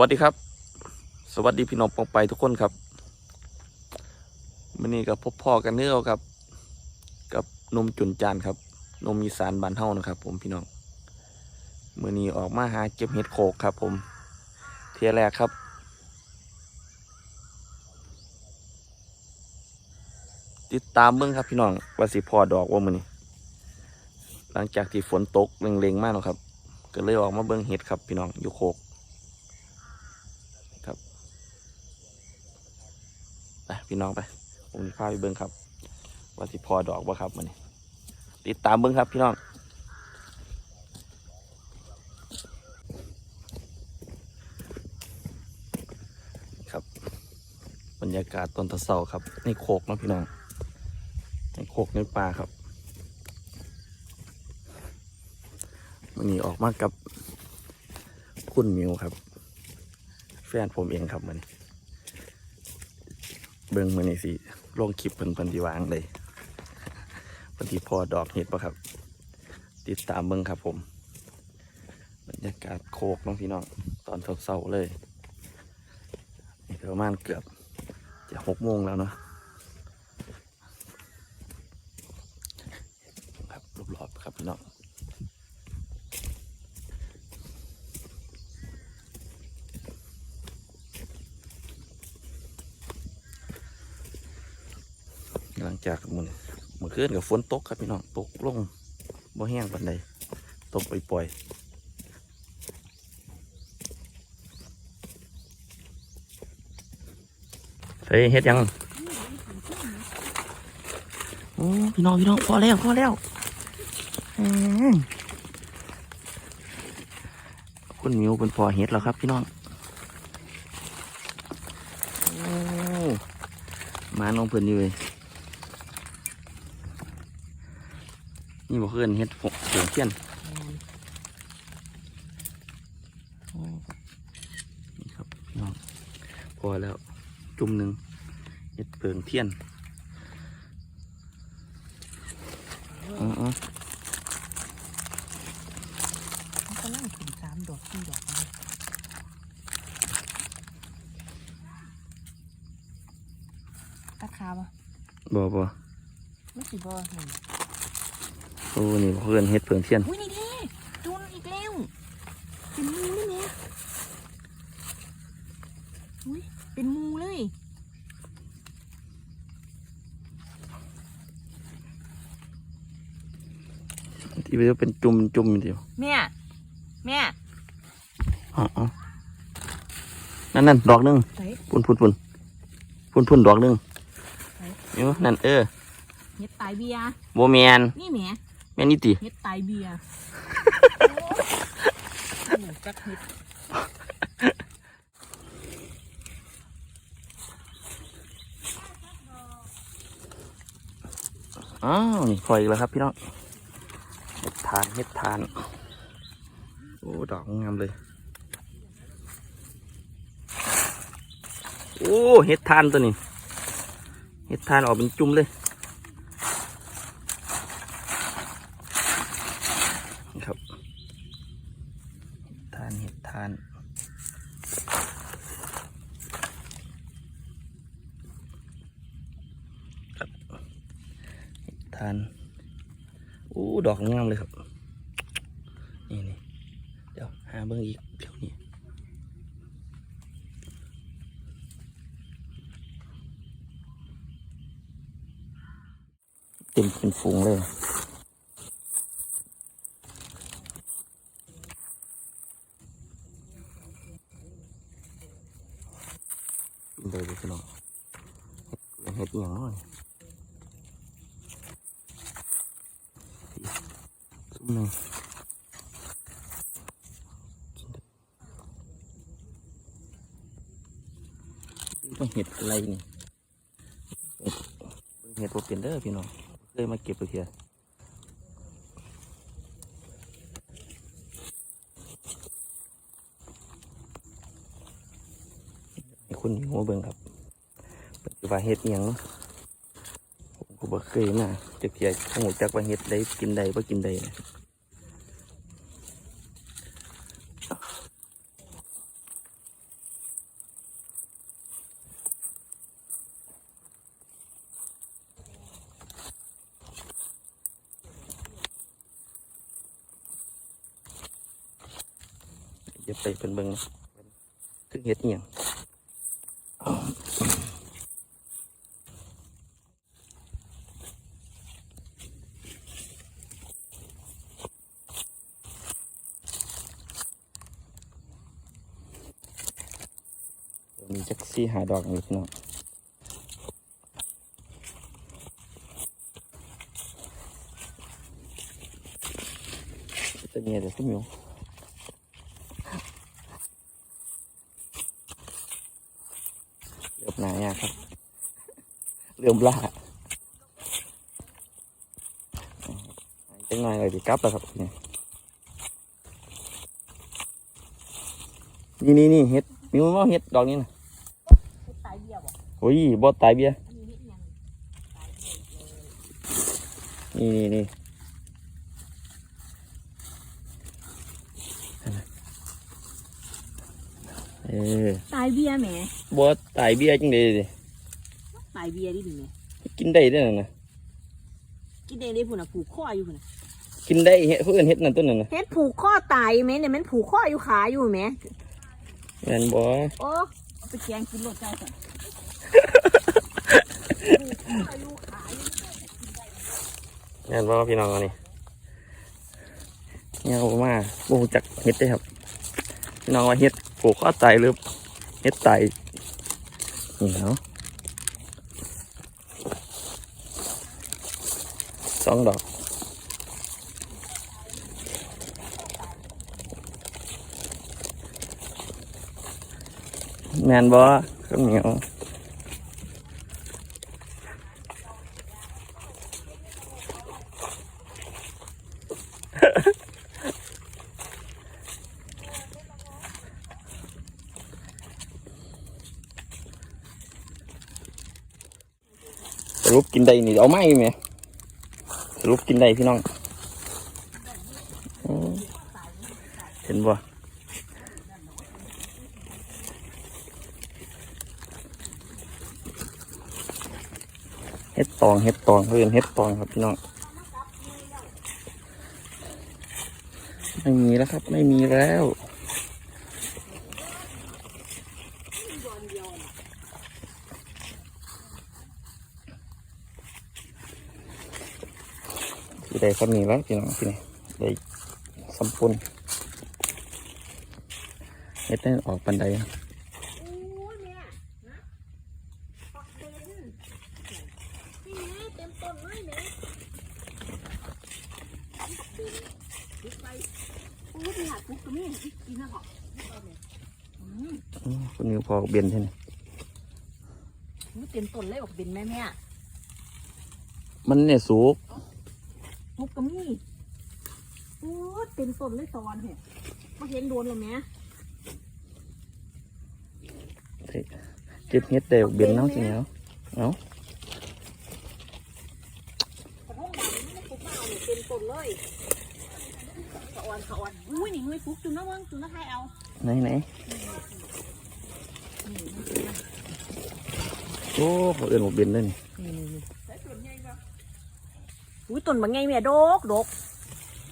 วัสดีครับ สวัสดีพี่น้องปองไปทุกคนครับวันนี้กับพบพ่อกันเนื้อครับ กับนมจุนจานครับ นมอีสานบานเฮานะครับ ผมพี่น้องมื่อนี้ออกมาหาเก็บเห็ดโขกครับ ผม เทียแรกครับ ติดตามเบื้องครับพี่น้องว่าสิพอดอกว่ามือนี้ หลังจากที่ฝนตกเล็งๆมากนะครับ ก็เลยออกมาเบื้องเห็ดครับ พี่น้องอยู่โคก ครับ ไปพี่น้องไปผมจะพาไปเบิ้งครับว่าสิพอดอกบ่ครับมันนี้ติดตามเบิ้งครับพี่น้องครับ บรรยากาศตอนตะเสาครับในโคกนะพี่น้องในโคกในป่าครับวันนี้ออกมากับคุณมิวครับ แฟนผมเองครับมัน เบิ่งมือนี่สิลงคลิปเพิ่นเพิ่นสิวางเลยพันธีพอดอกเห็ดปะครับ ติดตามเบิ่งครับผม บรรยากาศโคกน้องพี่น้องตอนเช้าๆเลยประมาณเกือบจะหกโมงแล้วเนาะครับรอบๆครับพี่น้อง หลังจากมันเมื่อคืนกับฝนตกครับพี่น้องตกลงบ่แห้งปันใดตกปล่อยๆเฮ้ยเฮ็ดยังโอ้พี่น้องพี่น้องพอแล้วพอแล้วคุณมิวเป็นพอเฮ็ดแล้วครับพี่น้องโอ้มาน้องเพิ่นอยู่เลย นี่บอกเพื่อนเฮ็ดหกเสียงเทียนโอ้นี่ครับพี่น้องพอแล้วจุ่มหนึ่งเฮ็ดเปิงเทียนอ๋อมันก็นั่งถึงสามดอกสี่ดอกนะตาขาวอะบ่บ่ไม่สิบ่เห็น โอ้นี่บอกเพื่อนเฮ็ดเปิงเทียนอุ้ยนี่ดิจูนอีกแล้วเป็นมูเลยแม่อุ้ยเป็นมูเลยที่เป็นเป็นจุ่มจุ่มอยู่เดียวแม่แม่อ๋ออ๋อนั่นนั่นดอกหนึงใส่พุ่นพุ่นพุ่นพุ่นพุ่นดอกหนึงไหนเดี๋ยวนั่นเออเฮ็ดตายเบียร์โบแมนนี่แหม่แมนนี่ติเฮ็ดตายเบียร์โอ้จักเฮ็ดอ้าวนี่พออีกแล้วครับพี่น้องเฮ็ดทานเฮ็ดทาน โอ้ ดอกงามเลย โอ้เฮ็ดทานตัวนี้เฮ็ดทานออกเป็นจุ่มเลยนี่ครับ เฮ็ดทานเฮ็ดทาน ครับทานโอ้ดอกงามเลยครับ นี่นี่เดี๋ยวหาเบิ่งอีกเดี๋ยวนี้เต็มเป็นฝูงเลยเลยเลยพี่น้องเห็ดเห็ดอหย่างเน้อยซุ่ม หนึ่งเห็ดอะไรนี่เห็ดโปเปลี่ยนเด้อพี่น้องเคยมาเก็บไปเพียคุณหัวเบิ่งครับปัจจุบันเห็ดย่างเนะผมก็บ่เคยมาจะเพียทั้งหมดจากว่าเห็ดได้กินได้บ่กินได้นะ ก็บไปเป็นเบิงคือเฮ็ดเอียงมีจักซี่หาดอกอยู่พี่น้องจะมีอะไรขึ้นอยู่เริ่ม หนายากครับ เริ่มล่าจังหน่อยเลยดีกลับแล้วครับนี่นี่นี่เห็ดมีมั้งเห็ดดอกนี้นะตายเบี้ยบ่โอ้ยบอตายเบี้ยอันนี้เฮ็ดหยังตายเบี้ยเลยนี่นี่นี่ ออตายเบี้ยแหมบอตายเบี้ยจังเลยดิตายเบี้ยดิดิแหมกินได้เด้วยนะกินได้เลยพุ่นน่ะผูกคออยู่พุ่นน่ะกินได้เห็ดเพื่อนเห็ดนั่นต้นนั่นนะเฮ็ดผูกคอตายแหมเนี่ยมันผูกคออยู่ขาอยู่แหมแม่นบอโอ้เอาไปแกงกินรสเจ้าสั่นผูกคออยู่ขาอยู่แม่นบอพี่น้องอันนี่เนี่ยเอามาบูจักเห็ดได้ครับพี่น้องว่าเห็ด ผูกข้อตายหรือเห็ดไตนี่เนาะสองดอกแมนบอข้าวเหนียวส รุปกินได้นี่เอาไหมไหมสรุปกินได้พี่น้องเห็นบ่เฮ็ดตองเฮ็ดตองเพื่อนเฮ็ดตองครับพี่น้องไม่มีแล้วครับ ไม่มีแล้ว ได้ครับนี่แล้วพี่น้องที่นี่ได้สัมปุนเฮ็ดได้ออกปันไดนะโอ้ยแม่นะปักเด่นนี่แม่เต็มต้นเลยแม่เด่นดิไปโอ้ยไปหาปุ๊กกับแม่กินนะเหรออืมอืมคุณนิวพอเบียนใช่ไหมนี่เต็มต้นเลยบอกเป็นแม่แม่มันเนี่ยสุก ปุ๊กกับมี่โอ้ยเต็มต้นเลยตอนเหรอมาเห็นโดนเลยแม่เก็บเฮ็ดได้เบียนเนาะสิเนาะเนาะกระทงดำนี่มันปุ๊กมาเอาเนี่ยเต็มต้นเลยขะอ่อนขะอ่อนอุ้ยนี่เงยปุ๊กจุนนะมึงจุนนะให้เอาไหนไหนโอ้เขาเอื่นบอกเบียนเลยนี่ อุ้ยต้นบางไงแม่ดกดก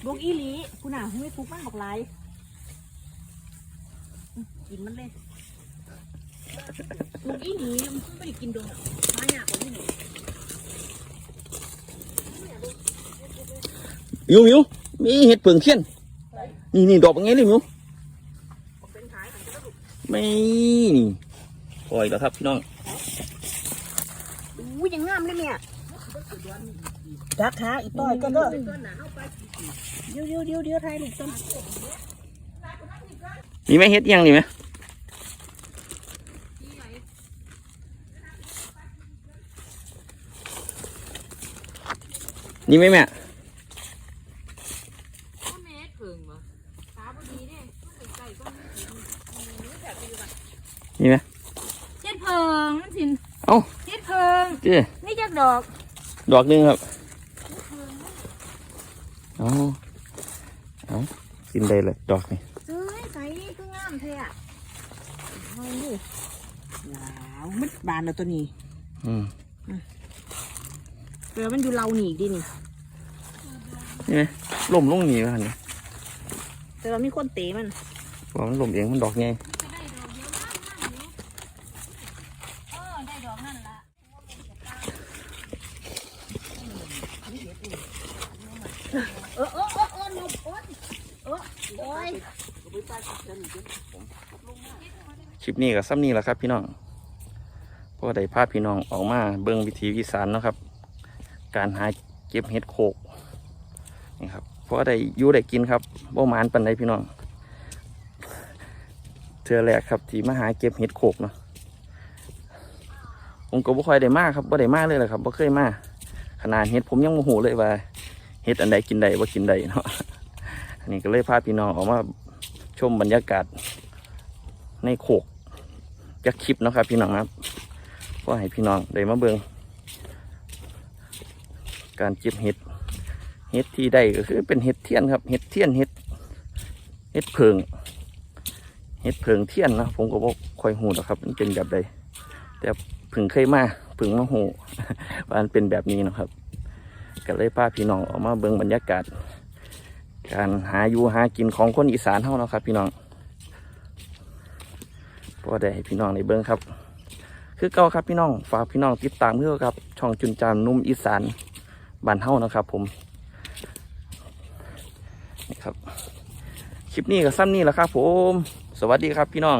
ดกอีหลีคุณน่ะเงยปุ๊กมันบอกไรอื้อกินมันเลยดกอีหลีมันไม่ได้กินโดนมาหยาบกว่านี่หนูมิวมิวมีเห็ดเปลืองเทียนนี่นี่ดอกเป็นไงเลยมิวเป็นขายของกระดูกไม่นี่ปล่อยแล้วครับพี่น้องอุ้ยยังงามเลยเนี่ย รักขาอีต้อยก็เด้อเดี๋ยวเดี๋ยวเดี๋ยวเดี๋ยวไทยลูกต้นมีไหมเห็ดยังนี่ไหมนี่ไหมแม่ก็แม่เพิ่งมาตาพอดีเนี่ยใส่ก็นี่ไหมเจ็ดเพิงนั่นสินเอ้าเจ็ดเพิงเจ้นี่จักดอก ดอกหนึงครับ เอาเอากินได้เลยดอกนี่เฮ้ยใส่คืองามเท่อะเอาดิว้าวมันบานแล้วตัวนี้อืมเดี๋ยวมันอยู่เราหนีดินี่นี่ไหมล่มลงนี่วะนี่แต่เรามีคนเตะมันโว่ามันลมเองมันดอกไงจะได้ดอกเยอะมากอยู่เออได้ดอกนั่นละ เออเออเออเออหลบโอ๊ยเออโอ้ยคลิปนี้กับซ้ำนี้แหละครับ พี่น้องเพราะได้พาพพี่น้องออกมาเบิ่งวิถีอีสานเนาะครับ การหาเก็บเห็ดโขกนี่ครับเพราะได้ยู่ได้กินครับบ่หมานปันใดพี่น้องเทือแรกครับ ที่มาหาเก็บเห็ดโขกเนาะผมก็บ่ค่อยได้มากครับบ่ได้มากเลยแหละครับบ่เคยมากขนาดเห็ดผมยังโมโหเลยว่า เห็ดอันใดกินใดว่ากินใดเนาะอันนี้ก็เลยพาพี่น้องออกมาชมบรรยากาศในโขกจากคลิปนะครับ พี่น้องครับก็ให้พี่น้องได้มาเบิงการเก็บเห็ดเห็ดที่ได้ก็คือเป็นเห็ดเทียนครับเห็ดเทียนเห็ดเห็ดเพิงเห็ดเพิงเทียนนะผมก็บอกคอยหูหรอกครับ มันเป็นแบบใดแต่เพึ่งเคยมาเพึ่งมาหูมันเป็นแบบนี้นะครับ ก็เลยพาพี่น้องออกมาเบิ่งบรรยากาศ การหาอยู่หากินของคนอีสานเท่าเนาะครับ พี่น้องพอได้ให้พี่น้องในเบิ่งครับ คือเก่าครับพี่น้องฝากพี่น้องติดตามเพื่อครับ ช่องจุนจานนุ่มอีสานบ้านเฮานะครับ ผมนี่ครับคลิปนี้ก็ซ้ำนี่แหละครับ ผม สวัสดีครับพี่น้อง